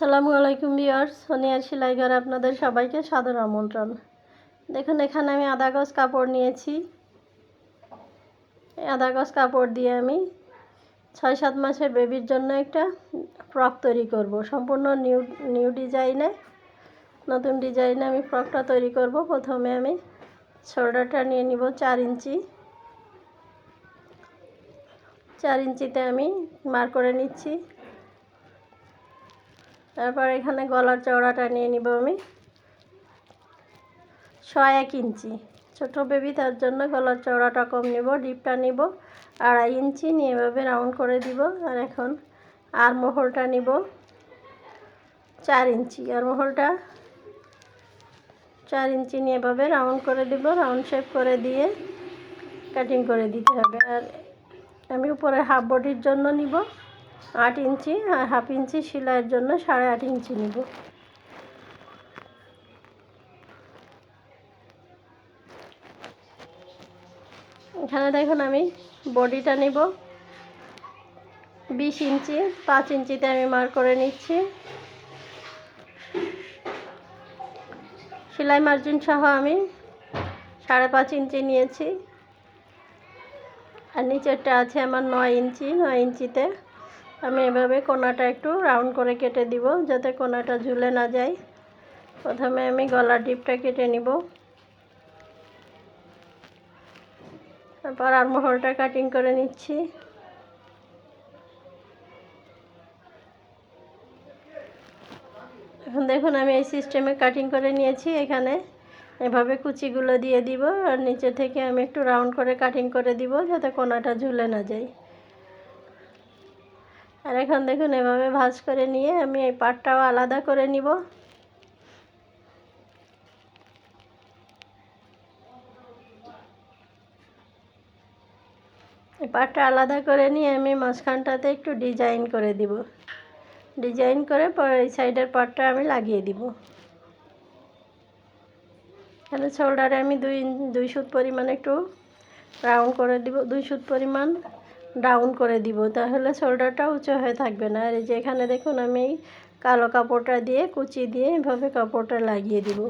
আসসালামু আলাইকুম বিয়ার্স সোনিয়ার সেলাই ঘরে আপনাদের সবাইকে সাদর আমন্ত্রণ। দেখুন, এখানে আমি আধা গজ কাপড় নিয়েছি। আধা গজ কাপড় দিয়ে আমি ছয় সাত মাসের বেবির জন্য একটা ফ্রক তৈরি করব। সম্পূর্ণ নিউ নিউ ডিজাইনে, নতুন ডিজাইনে আমি ফ্রকটা তৈরি করব। প্রথমে আমি শোল্ডারটা নিয়ে নিব চার ইঞ্চি। চার ইঞ্চিতে আমি মার করে নিচ্ছি। তারপর এখানে গলার চওড়াটা নিয়ে নিব আমি। ছয় এক ইঞ্চি। ছোটো বেবি তার জন্য গলার চওড়াটা কম নিব, ডিপটা নিব, আড়াই ইঞ্চি নিয়ে এভাবে রাউন্ড করে দিব। আর এখন আর মহলটা নিব চার ইঞ্চি। আর মহলটা চার ইঞ্চি নিয়ে এভাবে রাউন্ড করে দিব রাউন্ড শেপ করে দিয়ে কাটিং করে দিতে হবে। আর আমি উপরে হাফ বডির জন্য নিব। আট ইঞ্চি, আর হাফ ইঞ্চি সেলাইয়ের জন্য সাড়ে আট ইঞ্চি নিব। এখানে দেখুন আমি বডিটা নিব। বিশ ইঞ্চি, পাঁচ ইঞ্চিতে আমি মার করে নিচ্ছি। সেলাই মার্জিন সহ আমি সাড়ে পাঁচ ইঞ্চি নিয়েছি। আর নিচেরটা আছে আমার নয় ইঞ্চি, নয় ইঞ্চিতে। আমি এভাবে কোনাটা একটু রাউন্ড করে কেটে দিব, যাতে কোনাটা ঝুলে না যায়। প্রথমে আমি গলার ডিপটা কেটে নিব। তারপর আরমহলটা কাটিং করে নিচ্ছি। এখন দেখুন, আমি এই সিস্টেমে কাটিং করে নিয়েছি এখানে। এভাবে কুচিগুলো দিয়ে দিব, আর নিচে থেকে আমি একটু রাউন্ড করে কাটিং করে দিব, যাতে কোনাটা ঝুলে না যায়। আর এখন দেখুন, এভাবে ভাজ করে নিয়ে আমি এই পাটটাও আলাদা করে নিব। এই পাটটা আলাদা করে নিয়ে আমি মাঝখানটাতে একটু ডিজাইন করে দিব। ডিজাইন করে পরে এই সাইডের পাটটা আমি লাগিয়ে দিব। এখানে শোল্ডারে আমি দুই দুই সুত পরিমাণ একটু রাউন্ড করে দিব, দুই সুত পরিমাণ। ডাউন করে দিব, তাহলে শোল্ডারটা উঁচু হয়ে থাকবে না। আর এই যে এখানে দেখুন, আমি কালো কাপড়টা দিয়ে কুচি দিয়ে এভাবে কাপড়টা লাগিয়ে দিব।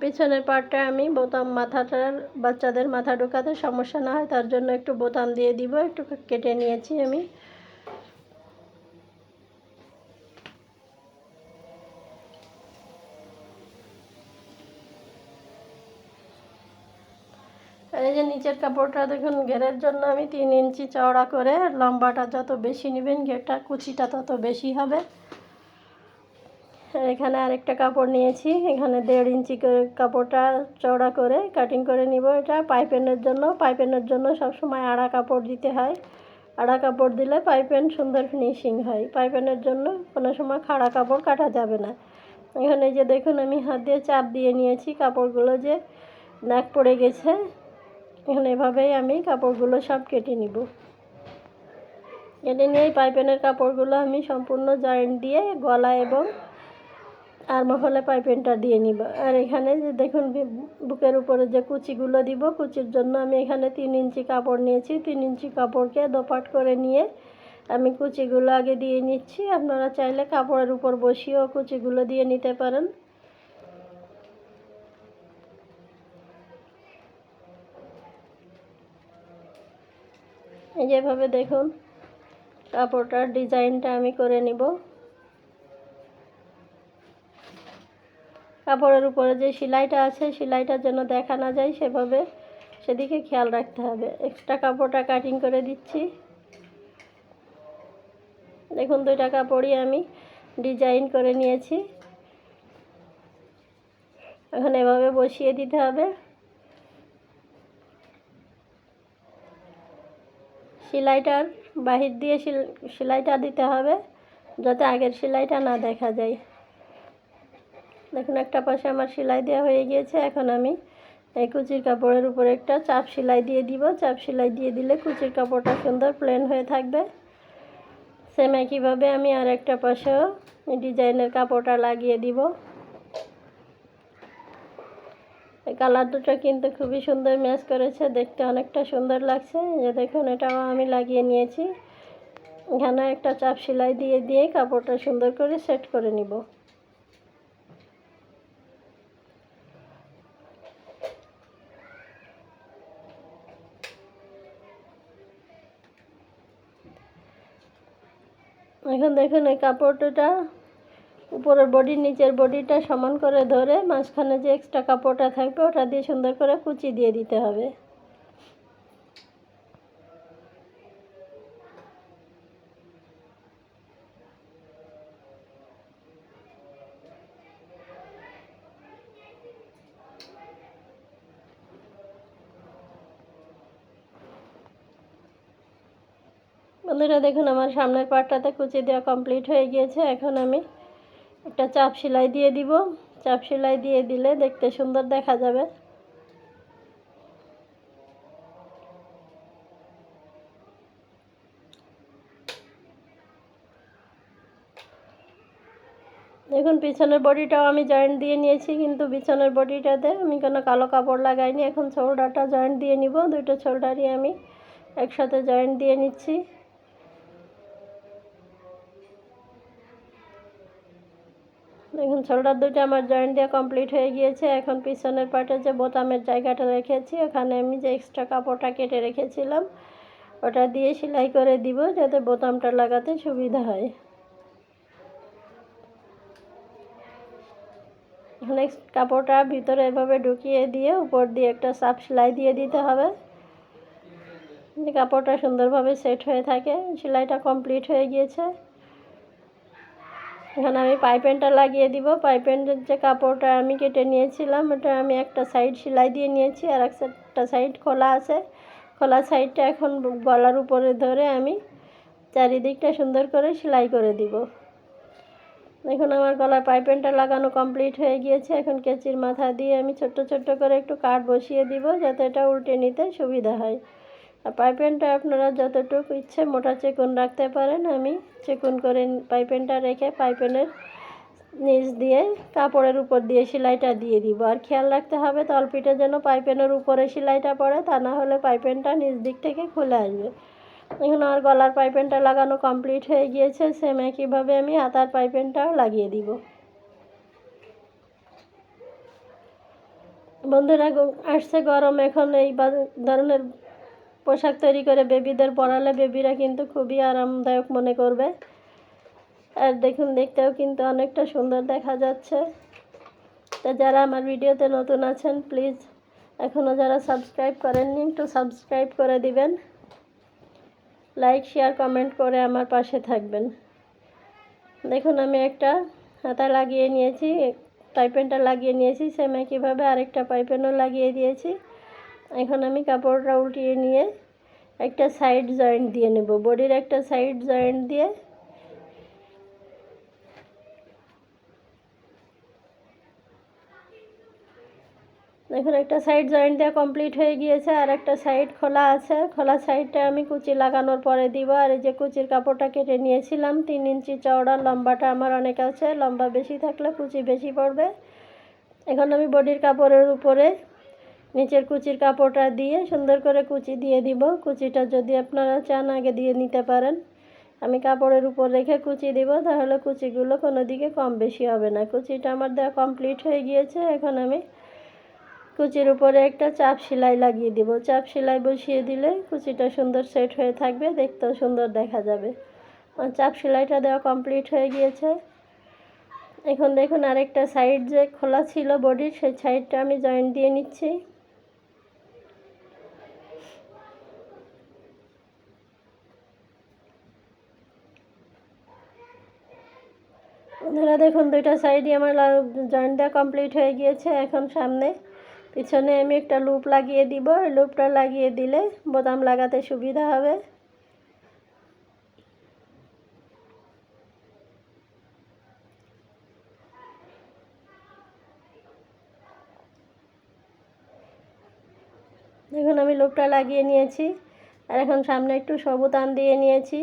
পিছনের পার্টটা আমি বোতাম মাথাটার, বাচ্চাদের মাথা ঢোকাতে সমস্যা না হয়, তার জন্য একটু বোতাম দিয়ে দিব, একটু কেটে নিয়েছি আমি। এই যে নিচের কাপড়টা দেখুন, ঘেরের জন্য আমি তিন ইঞ্চি চওড়া করে লম্বাটা যত বেশি নেবেন, ঘেরটা কুচিটা তত বেশি হবে। এখানে আরেকটা কাপড় নিয়েছি, এখানে দেড় ইঞ্চি করে কাপড়টা চওড়া করে কাটিং করে নিব এটা। পাইপেনের জন্য পাইপেনের জন্য সবসময় আড়া কাপড় দিতে হয়। আড়া কাপড় দিলে পাইপেন সুন্দর ফিনিশিং হয়। পাইপেনের জন্য কোনো সময় খাড়া কাপড় কাটা যাবে না। এখানে যে দেখুন, আমি হাত দিয়ে চাপ দিয়ে নিয়েছি কাপড়গুলো যে নাক পড়ে গেছে। এখন এভাবেই আমি কাপড়গুলো সব কেটে নিব। কেটে নিয়ে পাইপেনের কাপড়গুলো আমি সম্পূর্ণ জয়েন্ট দিয়ে গলা এবং আর মহলে পাইপেনটা দিয়ে নিব। আর এখানে যে দেখুন বুকের উপরে যে কুচিগুলো দিব, কুচির জন্য আমি এখানে তিন ইঞ্চি কাপড় নিয়েছি। তিন ইঞ্চি কাপড়কে দোপাট করে নিয়ে আমি কুচিগুলো আগে দিয়ে নিচ্ছি। আপনারা চাইলে কাপড়ের উপর বসিয়েও কুচিগুলো দিয়ে নিতে পারেন। যেভাবে দেখুন, কাপড়টার ডিজাইনটা আমি করে নিব। কাপড়ের উপরে যে সেলাইটা আছে, সেলাইটা যেন দেখা না যায়, সেভাবে সেদিকে খেয়াল রাখতে হবে। এক্সট্রা কাপড়টা কাটিং করে দিচ্ছি। দেখুন, দুইটা কাপড়ই আমি ডিজাইন করে নিয়েছি। এখন এভাবে বসিয়ে দিতে হবে। সেলাইটার বাহির দিয়ে সেলাইটা দিতে হবে যাতে আগের সেলাইটা না দেখা যায়। দেখুন একটা পাশে আমার সেলাই দেওয়া হয়ে গিয়েছে। এখন আমি এই কুচির কাপড়ের উপরে একটা চাপ সেলাই দিয়ে দিব। চাপ সেলাই দিয়ে দিলে কুচির কাপড়টা সুন্দর প্লেন হয়ে থাকবে। সেম একইভাবে আমি আর একটা পাশেও ডিজাইনের কাপড়টা লাগিয়ে দিব এই কালার দুটো কিন্তু খুবই সুন্দর ম্যাচ করেছে, দেখতে অনেকটা সুন্দর লাগছে। যে দেখুন, এটাও আমি লাগিয়ে নিয়েছি। এখানে একটা চাপ সেলাই দিয়ে দিয়ে কাপড়টা সুন্দর করে সেট করে নিব। এখন দেখুন, এই কাপড়টা উপরের বডির নিচের বডিটা সমান করে ধরে মাঝখানে যে এক্সট্রা কাপড়টা থাকবে, ওটা দিয়ে সুন্দর করে কুচি দিয়ে দিতে হবে। বন্ধুরা, দেখুন আমার সামনের পাটটাতে কুচি দেওয়া কমপ্লিট হয়ে গিয়েছে। এখন আমি একটা চাপ সেলাই দিয়ে দিব। চাপ সেলাই দিয়ে দিলে দেখতে সুন্দর দেখা যাবে। দেখুন, পিছনের বডিটাও আমি জয়েন্ট দিয়ে নিয়েছি, কিন্তু পিছনের বডিটাতে আমি কোনো কালো কাপড় লাগাইনি। এখন শোল্ডারটা জয়েন্ট দিয়ে নিব। দুটো শোল্ডারই আমি একসাথে জয়েন্ট দিয়ে নিচ্ছি। দেখুন শোল্ডার দুটো আমার জয়েন্ট দিয়ে কমপ্লিট হয়ে গিয়েছে। এখন পিছনের পাটে যে বোতামের জায়গাটা রেখেছি, ওখানে আমি যে এক্সট্রা কাপড়টা কেটে রেখেছিলাম, ওটা দিয়ে সেলাই করে দিব যাতে বোতামটা লাগাতে সুবিধা হয়। নেক্সট কাপড়টা ভিতরে এভাবে ঢুকিয়ে দিয়ে উপর দিয়ে একটা সাপ সেলাই দিয়ে দিতে হবে। যে কাপড়টা সুন্দরভাবে সেট হয়ে থাকে, সেলাইটা কমপ্লিট হয়ে গিয়েছে। এখানে আমি পাইপেনটা লাগিয়ে দিব। পাইপেনের যে কাপড়টা আমি কেটে নিয়েছিলাম, ওটা আমি একটা সাইড সেলাই দিয়ে নিয়েছি আর একটা সাইড খোলা আছে। খোলা সাইডটা এখন গলার উপরে ধরে আমি চারিদিকটা সুন্দর করে সেলাই করে দিব। এখন আমার গলার পাইপেনটা লাগানো কমপ্লিট হয়ে গিয়েছে। এখন কেচির মাথা দিয়ে আমি ছোট্ট ছোট্ট করে একটু কাঠ বসিয়ে দিব যাতে এটা উল্টে নিতে সুবিধা হয়। পাইপেনটা আপনারা যতটুকু ইচ্ছে মোটা চেকুন রাখতে পারেন, আমি চেকুন করে পাইপেনটা রেখে পাইপেনের নিচ দিয়ে কাপড়ের উপর দিয়ে সেলাইটা দিয়ে দিব। আর খেয়াল রাখতে হবে তলপিঠে যেন পাইপেনের উপরে সেলাইটা পড়ে, তা না হলে পাইপেনটা নিচ দিক থেকে খুলে আসবে। এখন আমার গলার পাইপেনটা লাগানো কমপ্লিট হয়ে গিয়েছে সেম একইভাবে আমি হাতার পাইপেনটাও লাগিয়ে দিব। বন্ধুরা আসছে গরম, এখন এই ধরনের পোশাক তৈরি করে বেবিদের পরালে বেবিরা কিন্তু খুবই আরামদায়ক মনে করবে। আর দেখুন, দেখতেও কিন্তু অনেকটা সুন্দর দেখা যাচ্ছে। তা যারা আমার ভিডিওতে নতুন আছেন প্লিজ এখনও যারা সাবস্ক্রাইব করেননি, একটু সাবস্ক্রাইব করে দিবেন। লাইক শেয়ার কমেন্ট করে আমার পাশে থাকবেন। দেখুন, আমি একটা হাতা লাগিয়ে নিয়েছি পাইপেনটা লাগিয়ে নিয়েছি সেমে একইভাবে আরেকটা পাইপেনও লাগিয়ে দিয়েছি। এখন আমি কাপড়টা উল্টিয়ে নিয়ে একটা সাইড জয়েন্ট দিয়ে নেব। বডির একটা সাইড জয়েন্ট দিয়ে দেখুন একটা সাইড জয়েন্ট দেওয়া কমপ্লিট হয়ে গিয়েছে, আর একটা সাইড খোলা আছে। খোলা সাইডটা আমি কুচি লাগানোর পরে দিব। আর এই যে কুচির কাপড়টা কেটে নিয়েছিলাম, তিন ইঞ্চি চওড়া, লম্বাটা আমার অনেক আছে। লম্বা বেশি থাকলে কুচি বেশি পড়বে। এখন আমি বডির কাপড়ের উপরে নিচের কুচির কাপড়টা দিয়ে সুন্দর করে কুচি দিয়ে দিব। কুচিটা যদি আপনারা চান আগে দিয়ে নিতে পারেন। আমি কাপড়ের উপর রেখে কুচি দিব, তাহলে কুচিগুলো কোনো দিকে কম বেশি হবে না। কুচিটা আমার দেওয়া কমপ্লিট হয়ে গিয়েছে, এখন আমি কুচির উপরে একটা চাপ সেলাই লাগিয়ে দিব। চাপ সেলাই বসিয়ে দিলে কুচিটা সুন্দর সেট হয়ে থাকবে, দেখতেও সুন্দর দেখা যাবে। চাপ সেলাইটা দেওয়া কমপ্লিট হয়ে গিয়েছে। এখন দেখুন আরেকটা সাইড যে খোলা ছিল বডির, সেই সাইডটা আমি জয়েন্ট দিয়ে নিচ্ছি। বন্ধুরা, দেখুন দুইটা সাইডই আমার জয়েন্ট দেওয়া কমপ্লিট হয়ে গিয়েছে এখন সামনে। পিছনে আমি একটা লুপ লাগিয়ে দিব। লুপটা লাগিয়ে দিলে বোতাম লাগাতে সুবিধা হবে। দেখুন আমি লুপটা লাগিয়ে নিয়েছি। আর এখন সামনে একটু সবুতান দিয়ে নিয়েছি।